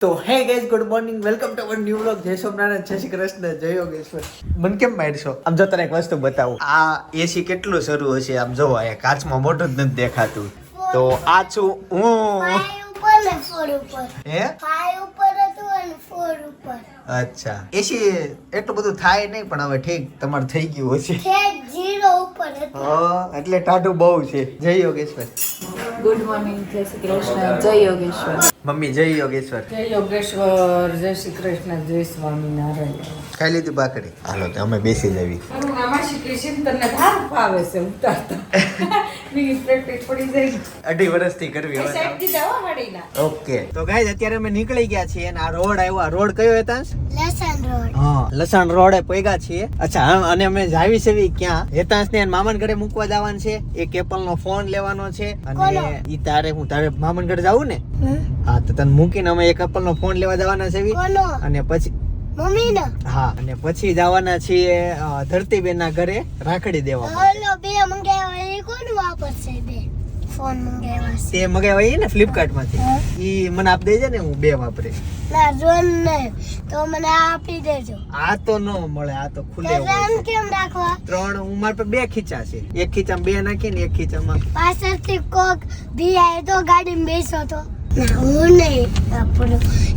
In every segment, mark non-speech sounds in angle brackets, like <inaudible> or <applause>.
તો hey guys good morning welcome to our new vlog જય સોમનારાયણ જય શ્રી કૃષ્ણ જય યોગેશ્વર. મને કેમ મારશો? આમ જો તને એક વસ્તુ બતાવું. આ એસી કેટલું શરૂ હશે આમ જોવો આ કાચમાં મોટું જ નથી દેખાતું. તો આ છું હું. ફાઈવ ઉપર ને ફોર ઉપર. હે? ફાઈવ ઉપર હતું અને ફોર ઉપર. અચ્છા. એસી એટલું બધું થાય નહીં પણ હવે ઠીક તમારે થઈ ગયું હશે. છેક જીરો ઉપર હતું. હા એટલે ટાઢું બહુ છે. જય યોગેશ્વર. ગુડ મોર્નિંગ જય શ્રી કૃષ્ણ જય યોગેશ્વર. મમ્મી જય યોગેશ્વર. જય યોગેશ્વર જય શ્રી કૃષ્ણ જય સ્વામિનારાયણ ખાઈ લીધું બાકડી હાલો તો અમે બેસી જવી આમાં શ્રી કૃષ્ણ તને ધાર ફાવે છે ઉતારતા. બીજી પ્રેક્ટિસ પડી જાય. અઢી વર્ષથી કરવી ઓકે. તો ગાઈઝ અત્યારે અમે નીકળી ગયા છીએ અને આ રોડ આવ્યો. આ રોડ કયો હેતાંશ લેસન રોડ. હા લસણ રોડે છીએ. અચ્છા અને અમે જાવી છે ક્યાં? હેતાંશ ને મામન ઘરે મૂકવા જવાનું છે. એક એપલ નો ફોન લેવાનો છે. અને ઈ તારે હું તારે મામન ઘરે જાવું ને? હા તો તને મૂકીને અમે એક કપલ નો ફોન લેવા જવાના છે અને પછી મમ્મી હા અને પછી જવાના છીએ ધરતી ધરતીબેન ના ઘરે રાખડી દેવા. ઓલો બે મંગાવ્યા એ કોણ વાપરશે બે? ફોન મંગાવ્યા તે મગાવ્યા ને ફ્લિપકાર્ટમાંથી. ઈ મને આપ દેજે ને હું બે વાપરે ના જોન ને. તો મને આપી દેજો. આ તો ન મળે આ તો છે. કેમ રાખવા? ત્રણ હું મારા પર બે ખીચા છે. એક ખીચામાં બે નાખીને એક ખીચામાં પાછળથી કોક ભી આય તો ગાડીમાં બેસો તો. નહીં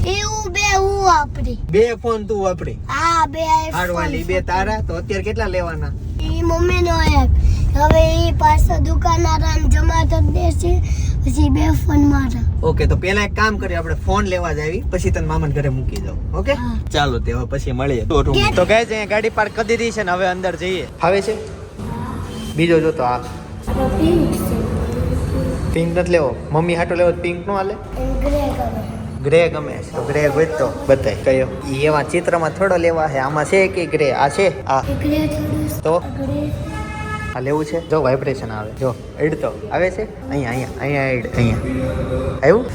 એવું બે હું વાપરી. બે ફોન તું વાપરી. આ બે હાડવાલી બે તારા તો અત્યારે કેટલા લેવાના? એ મમ્મી નો એક. હવે એ પાછો દુકાનદાર જમા કરી દેશે પછી બે ફોન મારા. ઓકે તો પેલા એક કામ કરીએ આપણે ફોન લેવા જાવી પછી તને મામાને ઘરે મૂકી દઉં ઓકે? ચાલો તે હવે પછી મળીએ. તો તો કહે છે ગાડી પાર્ક કરી દીધી છે ને હવે અંદર જઈએ. ફાવે છે? બીજો જો તો આ પિંક નથી લેવો. મમ્મી હાટો લેવો પિંક નો હાલે. ગ્રે ગમે છે. તો ગ્રે ગોતતો બતાય કયો. ઈ એવા ચિત્રમાં થોડો લેવા છે. આમાં છે કે ગ્રે આ છે? આ. તો? આ લેવું છે? જો વાઇબ્રેશન આવે. જો, એડ તો. આવે છે? અહીંયા અહીંયા અહીંયા એડ, અહીંયા. આવ્યું?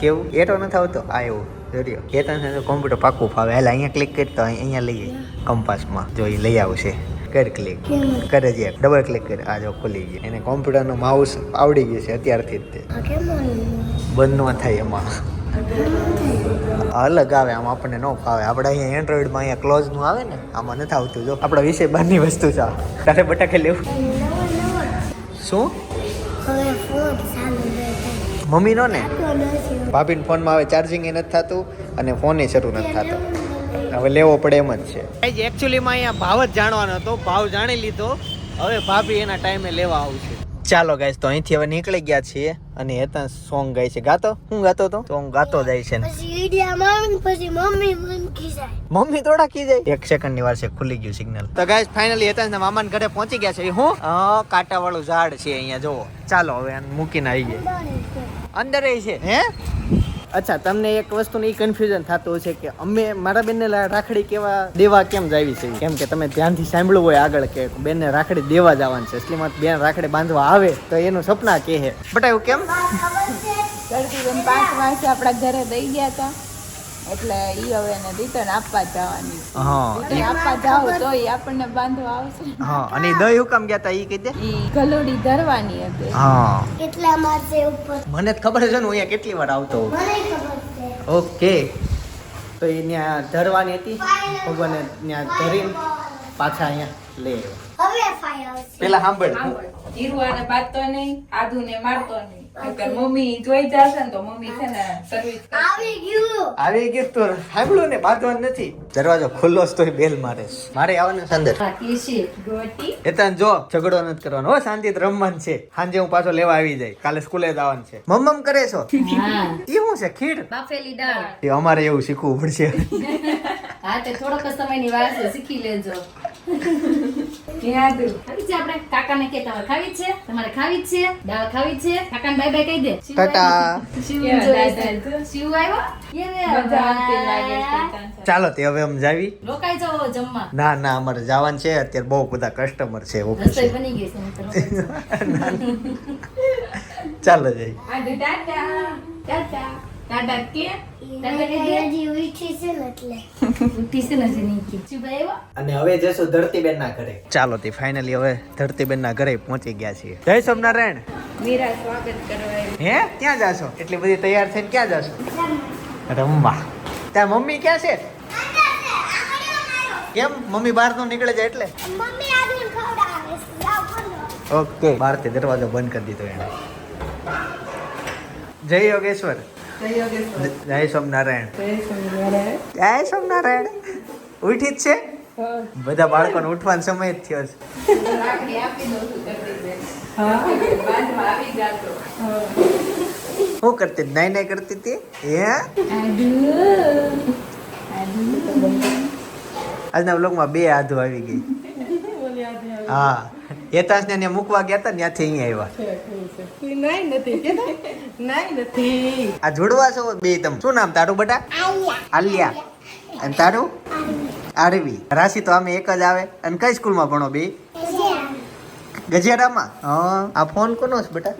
કેવું? એટો નથી આવતો? આ એવું. જોડ્યો કેતન છે કોમ્પ્યુટર પાકું ફાવે. એટલે અહીંયા ક્લિક કરતો અહીંયા લઈએ કંપાસમાં જો એ લઈ આવશે. કર ક્લિક કરે છે ડબલ ક્લિક કર. આ જો ખુલી ગઈ એને કોમ્પ્યુટરનો માઉસ આવડી ગયું છે અત્યારથી જ તે. બંધ ન થાય એમાં. અલગ આવે આમ આપણને ન ફાવે. આપણે અહીંયા એન્ડ્રોઈડમાં અહીંયા ક્લોઝનું આવે ને આમાં નથી આવતું. જો આપણા વિશે બહારની વસ્તુ છે. તારે બટાકે લેવું? શું? મમ્મીનો ને? ભાભીને ફોનમાં હવે ચાર્જિંગ એ નથી થતું અને ફોન એ શરૂ નથી થતો. હવે લેવો પડે એમ જ છે. એકચ્યુઅલીમાં અહીંયા ભાવ જ જાણવાનો હતો. ભાવ જાણી લીધો. હવે ભાભી એના ટાઈમે લેવા આવશે ચાલો ગાઈસ તો અહીંથી હવે નીકળી ગયા છીએ અને હેતા સોંગ ગાય છે. ગાતો? હું ગાતો તો સોંગ ગાતો જાય છે. ને પછી ઈડિયા મામી પછી મમ્મી મમ્મી થોડા કી જાય એક સેકન્ડની વાર છે ખુલી ગયું સિગ્નલ તો ગાઈસ ફાઇનલી હેતા ને મામાન ઘરે પહોંચી ગયા છે. હું? કાંટા વાળું ઝાડ છે અહીંયા જોવો ચાલો હવે મૂકીને આવી ગયા અંદર એ છે. હે? અચ્છા, તમને એક વસ્તુનું એ કન્ફ્યુઝન થતું છે કે અમે મારા બેનને રાખડી કેવા દેવા કેમ જાવી છે? કેમ કે તમે ધ્યાનથી સાંભળવું હોય આગળ કે બેનને રાખડી દેવા જવાનું છે. એટલે બેન રાખડી બાંધવા આવે તો એનું સપના કે હે. એવું કેમ? આપણા ઘરે દઈ ગયા હતા. એટલે ઈ હવે એને રિટર્ન આપવા જવાની હા આપવા જાવ તો ઈ આપણને બાંધવા આવશે. હા અને ઈ દહીં હુકમ ગયા તા ઈ કીધે ઈ ગલોડી ધરવાની હતી. હા. કેટલા મારશે ઉપર? મને જ ખબર છે ને હું અહીંયા કેટલી વાર આવતો મને ખબર છે. ઓકે. તો એ ત્યાં ધરવાની હતી. ભગવાને ત્યાં ધરીને પાછા અહીંયા લઈ આવ્યો. હવે ફાઈ આવશે પેલા સાંભળ જીરુઆને બાંધતો નહીં આદુને મારતો નહીં. મમ્મી જોઈ જશે ને તો મમ્મી છે ને સર્વિસ આવી ગયું. આવી ગયું તો સાંભળ્યું ને બાંધવાનું નથી. દરવાજો ખુલ્લો જ તોય બેલ મારે મારે આવવાનું સંદર અંદર. એ તને જો ઝઘડો નથી કરવાનો. હો શાંતિત રમવાનું છે. સાંજે હું પાછો લેવા આવી જાય. કાલે સ્કૂલે જવાનું છે. મમ્મમ કરે છો? એ શું છે ખીર? બાફેલી દાળ. એ અમારે એવું શીખવું પડશે. હા તે થોડોક સમયની વાત શીખી લેજો. આપણે? કાકાને કે તમારે ખાવી છે? તમારે ખાવી છે? દાળ ખાવી છે? કાકાને બાય બાય કહી દે. ટાટા. શિવ કેવા જોઈ દાદા છે. શિવ આવ્યો? યે રે મજા આવતી લાગે છે ભાઈ. કાંસા. ચાલો તે હવે સમજાવી જાવી. રોકાઈ જાઓ જમવા. ના ના અમારે જવાનું છે. અત્યારે બહુ બધા કસ્ટમર છે ઓફિસે બની ગઈ છે ચાલો જઈ. ટાટા. ટાટા. ટાટા કે? ટાટા કહી દે હજી ઉઠી છે ને એટલે. ઉઠી છે ને જેની કે. શું ભાઈ આવ્યો અને હવે જશું ધરતીબેન ના ઘરે. ચાલો તે ફાઇનલી હવે ધરતીબેન ના ઘરે પહોંચી ગયા છીએ. જય સોમનારાયણ. મીરા સ્વાગત કરવા હે? ક્યાં જાશો? એટલી બધી તૈયાર થઈને ક્યાં જાશો? રમવા. ત્યાં મમ્મી ક્યાં છે? કેમ? મમ્મી બહાર નો નીકળે છે એટલે. ઓકે બહારથી દરવાજો બંધ કરી દીધો એને. જય યોગેશ્વર. જય સ્વામિનારાયણ. જય સોમનારાયણ જય સ્વામિનારાયણ. સોમનારાયણ ઉઠી જ છે. બધા બાળકોને ઉઠવાનો સમય જ થયો છે. રાખડી આપી દઉં છું ધરતીબેન. બાંધવા આવી જાજો. શું કરતી હતી? નાઈ નાઈ કરતી હતી? હે? આજના બ્લોગમાં બે આધુ આવી ગઈ. હા. હેતાંશ ને મૂકવા ગયા હતા ત્યાંથી અહીંયા આવ્યા. આ જોડવા છો બે તમે. શું નામ તારું બટા? આલિયા. અને તારું? આરવી. રાશિ તો અમે એક જ આવે. અને કઈ સ્કૂલમાં ભણો બે? ગજેરામાં હા. આ ફોન કોનો છે બેટા?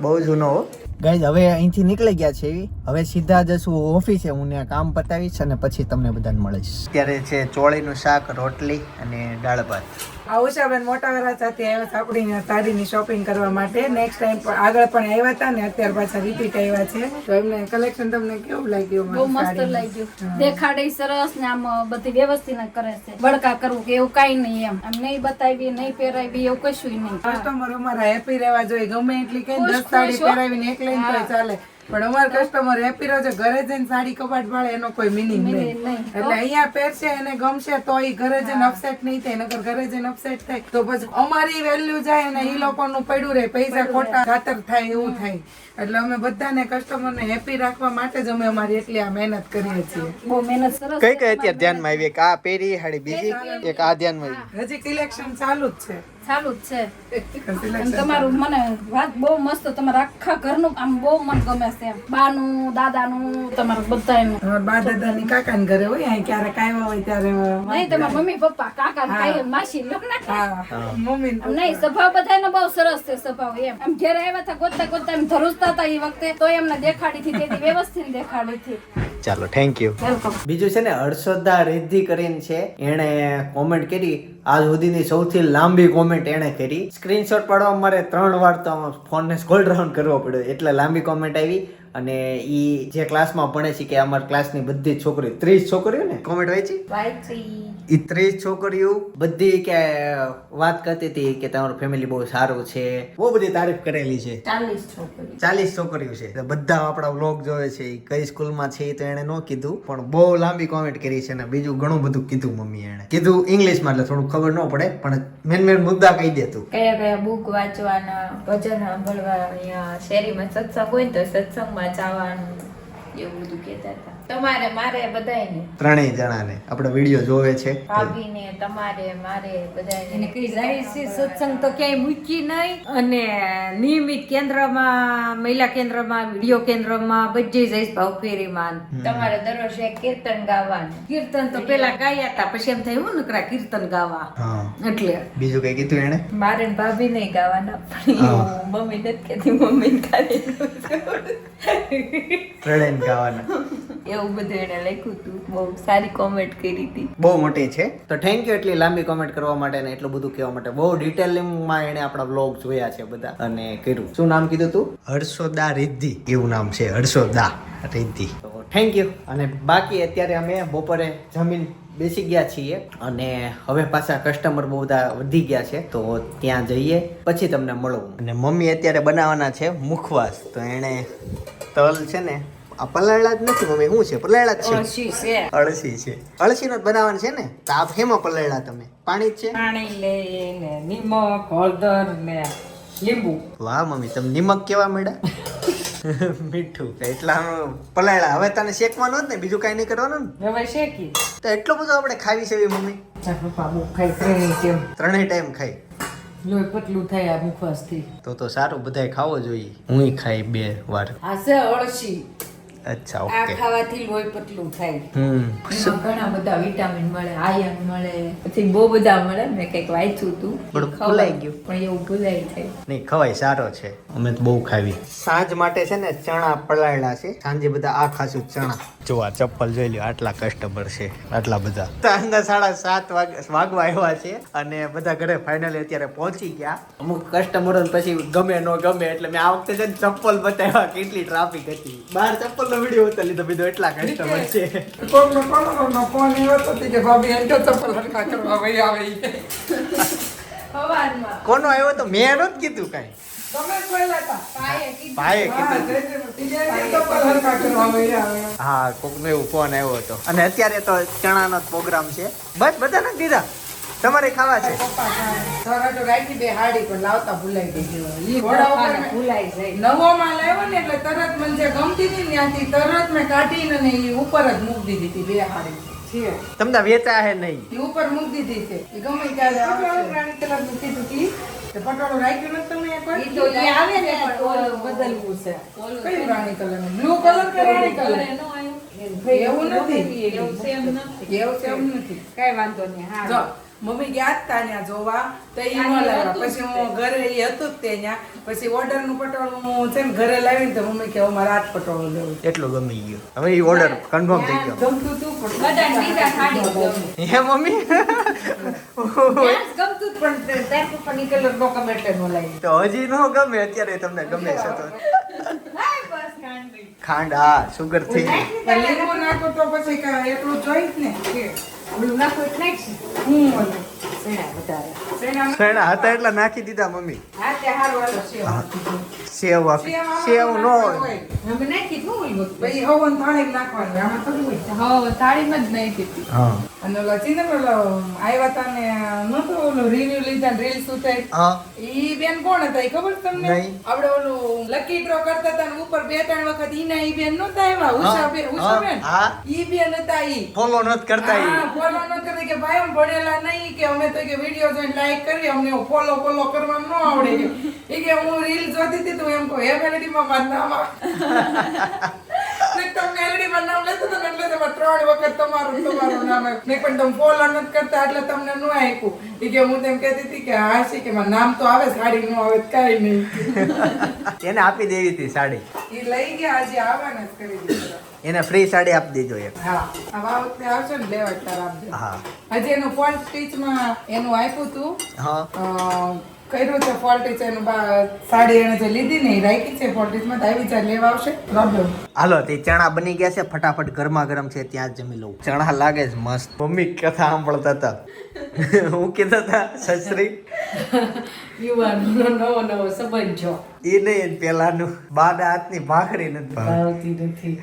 બહુ જૂનો હો. ગાઈઝ હવે અહીંથી નીકળી ગયા છે એવી. હવે સીધા જશું ઓફિસે. હું ત્યાં કામ પતાવીશ અને પછી તમને બધાને મળીશ. અત્યારે છે ચોળીનું શાક રોટલી અને દાળ ભાત. આ ઉષાબેન મોટા વેરા સાથે આવ્યા હતા આપણી સાડીની શોપિંગ કરવા માટે. નેક્સ્ટ ટાઈમ પણ આગળ પણ આવ્યા હતા ને અત્યાર પાછા રિપીટ આવ્યા છે. તો એમને કલેક્શન તમને કેવું લાગ્યું બહુ મસ્ત? લાગ્યું. દેખાડે સરસ ને આમ બધી વ્યવસ્થિત કરે છે. બળકા કરવું કે એવું કાઈ નહીં એમ. આમ નહીં બતાવી નહીં પહેરાવી એવું કશું નહીં. કસ્ટમર અમારા હેપી રહેવા જોઈએ. ગમે એટલી કઈ દસ સાડી. પહેરાવીને એક લઈને ચાલે. પણ અમારા કસ્ટમર હેપી રહે છે. ઘરે જઈને સાડી કબાટ ભાળે એનો કોઈ મિનિંગ નહીં. નહીં. એટલે અહીંયા પહેરશે એને ગમશે તો એ ઘરે જઈને અપસેટ નહીં થાય. નકર ઘરે જઈને અપસેટ થાય. તો પછી અમારી વેલ્યુ જાય અને એ લોકોનું પડ્યું રહે. પૈસા ખોટા ખાતર થાય એવું થાય. એટલે અમે બધાને કસ્ટમરને હેપી રાખવા માટે જ અમે અમારી એટલી આ મહેનત કરીએ છીએ. બહુ મહેનત સરસ કઈ કઈ અત્યારે ધ્યાનમાં આવી? એક આ પેરી હાડી બીજી એક આ ધ્યાનમાં આવી? હજી કલેક્શન ચાલુ જ છે. ચાલુ જ છે. તમારું મને વાત બહુ મસ્ત તમારા આખા ઘરનું આમ બહુ મન ગમે છે. બાનું દાદાનું તમારું બધાનું. અમારા બા દાદાની કાકાના ઘરે હોય અહીં ક્યારેક આવ્યા હોય ત્યારે નહીં તમારા મમ્મી પપ્પા કાકા માસી ને. હા. મમ્મી નહીં સ્વભાવ બધાનો બહુ સરસ છે સ્વભાવ એમ. આમ ઘેર આવ્યા હતા ગોતતા ગોતતા એમ ધરુસતા હતા એ વખતે તો એમને દેખાડી હતી તેથી વ્યવસ્થિત દેખાડી હતી. ચાલો થેન્ક યુ બીજું છે ને હર્ષદા રિદ્ધિ કરીને છે એણે કોમેન્ટ કરી. આજ સુધીની સૌથી લાંબી કોમેન્ટ એણે કરી. સ્ક્રીનશોટ પાડવા મારે ત્રણ વાર તો ફોનને સ્કોલ ડાઉન કરવો પડ્યો. એટલે લાંબી કોમેન્ટ આવી. અને ઈ જે ક્લાસમાં ભણે છે કે અમારા ક્લાસની બધી જ છોકરીઓ ત્રીસ છોકરીઓ ને કોમેન્ટ વાંચી? વાયત્રી. ઈ ત્રીસ છોકરીઓ બધી કે વાત કરતી હતી કે તમારું ફેમિલી બહુ સારું છે. બહુ બધી તારીફ કરેલી છે. ચાલીસ છોકરીઓ. ચાલીસ છોકરીઓ છે. બધા આપણા વ્લોગ જોવે છે. કઈ સ્કૂલમાં છે તો એણે ન કીધું પણ બહુ લાંબી કોમેન્ટ કરી છે ને બીજું ઘણું બધું કીધું મમ્મી એણે. કીધું ઇંગ્લિશમાં એટલે થોડું ખબર ન પડે પણ મેન મેન મુદ્દા કહી દે તું. કયા કયા બુક વાંચવાના ભજન સાંભળવા અહીંયા શેરીમાં સત્સંગ હોય તો સત્સંગમાં જવાનું એવું બધું કહેતા હતા. તમારે મારે બધાયને. ત્રણેય જણાને. આપણે વીડિયો જોવે છે. ભાભીને તમારે મારે બધાયને. એને કઈ જાય છે સત્સંગ તો ક્યાંય મૂકી નહીં. અને નિયમિત કેન્દ્રમાં મહિલા કેન્દ્રમાં વીડિયો કેન્દ્રમાં બધે જઈશ ભાવફેરીમાં તમારે દરરોજ એક કીર્તન ગાવાનું. કીર્તન તો પેલા ગાયા હતા પછી એમ થાય હું નકરા કીર્તન ગાવા. એટલે. બીજું કઈ કીધું એને મારે ને ભાભી નહીં ગાવાના પણ મમ્મી નથી કહેતી મમ્મી ગાડી ત્રણેય ગાવાના. એવું બધું એને લખ્યું હતું બહુ સારી કોમેન્ટ કરી હતી. બહુ મોટી છે. તો થેન્ક યુ એટલી લાંબી કોમેન્ટ કરવા માટે ને એટલું બધું કહેવા માટે. બહુ ડિટેલિંગમાં એણે આપણા વ્લોગ જોયા છે બધા અને કર્યું. શું નામ કીધું તું? હર્ષોદા રિદ્ધિ. એવું નામ છે હર્ષોદા રિદ્ધિ. તો થેન્ક યુ અને બાકી અત્યારે અમે બપોરે જમીન બેસી ગયા છીએ અને હવે પાછા કસ્ટમર બહુ બધા વધી ગયા છે. તો ત્યાં જઈએ પછી તમને મળું. અને મમ્મી અત્યારે બનાવવાના છે મુખવાસ. તો એણે તલ છે ને આ પલાળા જ નથી મમ્મી શું છે? પલાળા જ છે. અળસી છે. અળસી છે. અળસીનો બનાવવાનું છે ને? તો આપ હેમાં પલાળ્યા તમે? પાણી જ છે? પાણી લઈને નિમક હળદર ને લીંબુ. વાહ મમ્મી તમે નિમક કેવા મળ્યા <laughs> મીઠું એટલા પલાળા. હવે તને શેકવાનું જ ને બીજું કાઈ નહીં કરવાનું ને? હવે શેકી તો એટલો બધો આપણે ખાવી છે મમ્મી? ત્રણેય ટાઈમ ખાઈ લોહી પતલું થાય આ મુખવાસ તો તો સારું બધાય ખાવો જોઈએ. હું ખાઈ બે વાર. આ છે અળસી. અચ્છા આ ખાવાથી લોહી પતલું થાય. હમ. ઘણા બધા વિટામિન મળે આયર્ન મળે પછી બહુ બધા મળે. મેં કંઈક વાંચ્યું હતું. પણ ભૂલાઈ ગયું. પણ એવું ભૂલાઈ જાય. નહીં ખવાય સારો છે. અમે તો બહુ ખાવી. સાંજ માટે છે ને ચણા પલાળેલા છે. સાંજે બધા આ ખાસું ચણા. જો આ ચપ્પલ જોઈ લ્યો આટલા કસ્ટમર છે આટલા બધા. સાંજના સાડા સાત વાગ વાગવા આવ્યા છે અને બધા ઘરે ફાઇનલી અત્યારે પહોંચી ગયા. અમુક કસ્ટમરો પછી ગમે ન ગમે એટલે મેં આ વખતે છે ને ચપ્પલ બતાવ્યા કેટલી ટ્રાફિક હતી. બહાર ચપ્પલ નો વિડિયો ઉતારી લીધો બીજો એટલા કસ્ટમર છે. કોકનો કોનો ફોન એવો હતો કે ભાભી એન્ટો ચપ્પલ હરખા કરવા ભાઈ આવે ઈ. કોનો આવ્યો તો મેં નહોતું કીધું કાંઈ. તમે જ બોલ્યા હતા. પાયે કીધું. ભાઈએ હા, કીધું. નો એવું ફોન આવ્યો હતો. અને અત્યારે તો ચણાનો પ્રોગ્રામ છે. બસ બધા નથી દીધા. તમારે ખાવા છે પપ્પા રાખી દે હાડી પણ લાવતા ભૂલાઈ ગઈ ઈ ઘોડા ઉપર મેં- ભૂલાઈ જાય નવો માલ આવ્યો ને એટલે તરત મને જે ગમતી હતી ત્યાંથી તરત મેં કાઢીને ને ઈ ઉપર જ મૂકી દીધી હતી બે હાડી તમને વેચા હે નહીં ઉપર મૂકી દીધી છે ગમે ત્યારે. કીધું પટોળું રાખ્યું નથી તમે તો આવે ને બદલવું છે કયું રાણી કલર બ્લુ કલર કે રાણી કલર? એવું નથી. એવું સેમ નથી એવું સેમ નથી. કઈ વાંધો નહીં હા મમ્મી ગયા જ તા ત્યાં જોવા તો એ ન લાવ્યા. પછી હું ઘરે એ હતું જ તે ત્યાં. પછી ઓર્ડરનું પટોળું હું છે ને ઘરે લાવીને તો મમ્મી કે અમારે મારે આ જ પટોળું લેવું એટલું ગમી ગયું. હવે એ ઓર્ડર કન્ફર્મ થઈ ગયો. ગમતું તું પણ હે મમ્મી? ગમતું પણ તે- તાર પપ્પાની કલર નો ગમે એટલે નો લાવી. તો હજી નો ગમે અત્યારે તમને ગમે છે તો. ખાંડ હા સુગર થઈ લીંબુ નાખો તો પછી કાંઈ એટલું જોઈ ને શેણા હતા એટલા નાખી દીધા મમ્મી. સેવ. સેવ સેવ નો હોય. હા. અને ઓલા ચિંતન ઓલો આવ્યા હતા ને નતો ઓલું રિવ્યુ લીધા રીલ ઉતારી હા. ઈ બેન કોણ હતા ઈ ખબર તમને. આપણે ઓલું લકી ડ્રો કરતા હતા ને ઉપર બે ત્રણ વખત ઈના ઈ બેન નતા આવ્યા ઉષા બેન ઉષા બેન? હા. ઈ બેન હતા ઈ. ફોલો નત કરતા ઈ. હા, ફોલો ન કરતા કે ભાઈ અમે ભણેલા નહીં કે અમે તો કે વીડિયો જોઈને લાઈક કરી અમને ફોલો ફોલો કરવા ન આવડે. કે કે હું રીલ જોતી હતી તો એમ કહું હે માં મારું નામ આવે ને તમે મેલેડી માં નામ લેતો ને એટલે તમારે ત્રણ વખત તમારું તમારું નામ આવ્યું ને પણ તમે ફોલો નથી કરતા એટલે તમને ન આપ્યું. ઈ કે હું તેમ કહેતી હતી કે હા છે કે મારું નામ તો આવે સાડી નું આવે તો નહીં. એને આપી દેવી હતી સાડી. એ લઈ ગયા આજે આવવાના જ કરી દીધા. એને ફ્રી સાડી આપી દીધો એક. હા આ વખતે આવશે ને લેવા તાર આપજો. હા. હજી એનું સ્પીચ સ્ટીચમાં એનું આપ્યું હતું હા. કર્યું છે ફોલ્ટી છે એનું બા- સાડી એને જે લીધી ને એ રાખી છે ફોલ ટીચમાં તો આવી ચાલ લેવા આવશે પ્રોબ્લેમ હાલો તે ચણા બની ગયા છે ફટાફટ ગરમા ગરમ છે ત્યાં જ જમી લઉં. ચણા લાગે છે મસ્ત. મમ્મી કથા સાંભળતા હતા. હું કહેતા હતા સસરી. યુવાન નવો નવો સંબંધ. જો એ નહીં પેલાનું. બાના હાથની ભાખરી નથી ભાવતી. નથી.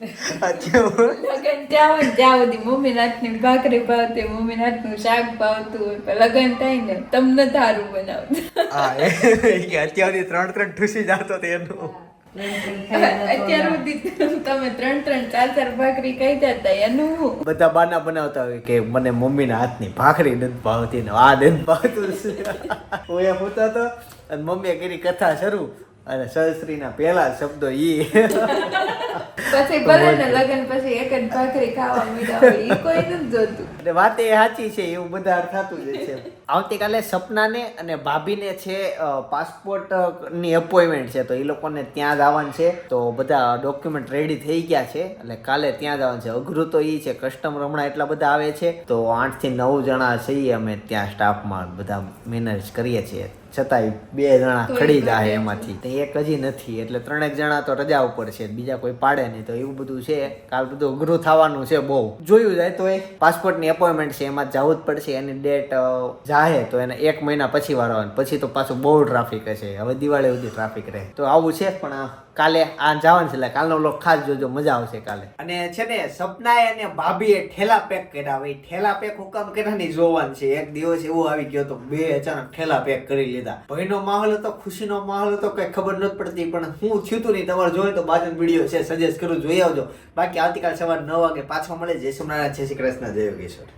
લગન ત્યાં ત્યાં સુધી મમ્મી ભાખરી ભાવતી મમ્મી હાથનું શાક ભાવતું હોય પણ લગન થાય ને તમને તારું બનાવતું. હા ત્રણ ત્રણ ઠૂસી જતો તો એનું. અત્યાર સુધી તમે ત્રણ ત્રણ ચાર ચાર ભાખરી કહી હતા એનું બધા બાના બનાવતા હોય કે મને મમ્મીના હાથની ભાખરી નથી ભાવતી ને આ નથી ભાવતું. હું એમ હોતો હતો અને મમ્મીએ કરી કથા શરૂ. અને સહસ્ત્રીના પહેલા શબ્દો ઈ. પછી બધાને લગન પછી એક જ ભાખરી ખાવા મીડા હોય કોઈ નથી જોતું. એટલે વાત એ સાચી છે એવું બધા થતું જ છે. આવતીકાલે સપનાને અને ભાભીને છે પાસપોર્ટની અપોઇન્ટમેન્ટ છે તો એ લોકોને ત્યાં જ આવવાનું છે. તો બધા ડોક્યુમેન્ટ રેડી થઈ ગયા છે એટલે કાલે ત્યાં જ આવવાનું છે. અઘરું તો એ છે કસ્ટમર હમણાં એટલા બધા આવે છે. તો આઠથી નવ જણા છીએ અમે ત્યાં સ્ટાફમાં બધા મેનેજ કરીએ છીએ. છતાંય બે જણા ખડી જાય એમાંથી. તો એક હજી નથી એટલે ત્રણેક જણા તો રજા ઉપર છે બીજા કોઈ પાડે નહીં. તો એવું બધું છે. કાલ બધું અઘરું થવાનું છે બહુ. જોયું જાય તો એ પાસપોર્ટની એપોઇન્ટમેન્ટ છે એમાં જવું જ પડશે. એની ડેટ જાહે તો એને એક મહિના પછી વાર પછી તો પાછું બહુ ટ્રાફિક હશે. હવે દિવાળી સુધી ટ્રાફિક રહે. તો આવું છે પણ કાલે આ જવાનું છે, એટલે કાલનો લોક ખાસ જોજો, મજા આવશે કાલે. અને છે ને, સપનાએ અને ભાભીએ ઠેલા પેક કર્યા હવે ઠેલા પેક હુકામ કર્યા નહીં, જોવાનું છે. એક દિવસ એવો આવી ગયો તો બે અચાનક ઠેલા પેક કરી લીધા. ભયનો માહોલ હતો, ખુશીનો માહોલ હતો, કઈ ખબર નથી પડતી, પણ હું થયું તું નહીં. તમારે જોયું તો બાજુ વીડિયો છે સજેસ્ટ કરું, જોઈ આવજો. બાકી આવતીકાલ સવાર નવ વાગે પાછો મળે. જય સોમનારાયણ જય શ્રી કૃષ્ણ, જય યોગેશ્વર.